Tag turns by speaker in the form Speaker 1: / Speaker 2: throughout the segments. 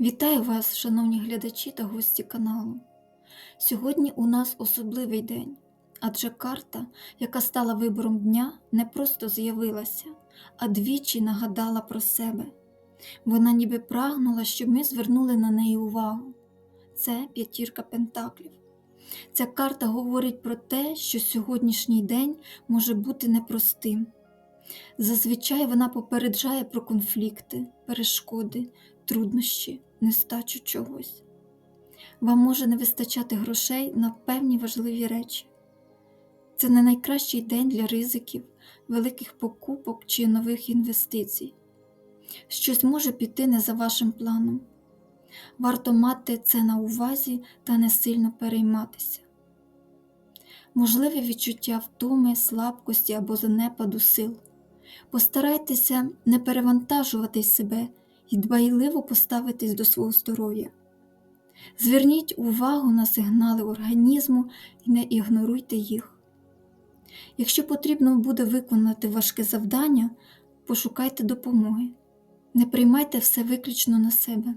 Speaker 1: Вітаю вас, шановні глядачі та гості каналу. Сьогодні у нас особливий день, адже карта, яка стала вибором дня, не просто з'явилася, а двічі нагадала про себе. Вона ніби прагнула, щоб ми звернули на неї увагу. Це п'ятірка пентаклів. Ця карта говорить про те, що сьогоднішній день може бути непростим. Зазвичай вона попереджає про конфлікти, перешкоди, труднощі, нестачу чогось. Вам може не вистачати грошей на певні важливі речі. Це не найкращий день для ризиків, великих покупок чи нових інвестицій. Щось може піти не за вашим планом. Варто мати це на увазі та не сильно перейматися. Можливе відчуття втоми, слабкості або занепаду сил. Постарайтеся не перевантажувати себе і дбайливо поставитись до свого здоров'я. Зверніть увагу на сигнали організму і не ігноруйте їх. Якщо потрібно буде виконати важке завдання, пошукайте допомоги. Не приймайте все виключно на себе.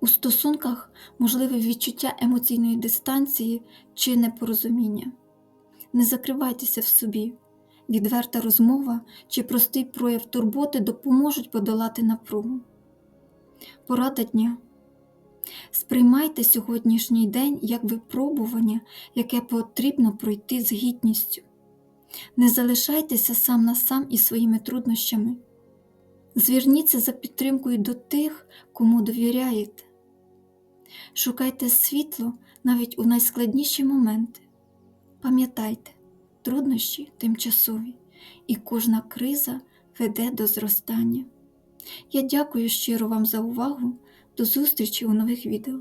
Speaker 1: У стосунках можливе відчуття емоційної дистанції чи непорозуміння. Не закривайтеся в собі. Відверта розмова чи простий прояв турботи допоможуть подолати напругу. Порада дня. Сприймайте сьогоднішній день як випробування, яке потрібно пройти з гідністю. Не залишайтеся сам на сам із своїми труднощами. Зверніться за підтримкою до тих, кому довіряєте. Шукайте світло навіть у найскладніші моменти. Пам'ятайте, труднощі тимчасові, і кожна криза веде до зростання. Я дякую щиро вам за увагу. До зустрічі у нових відео.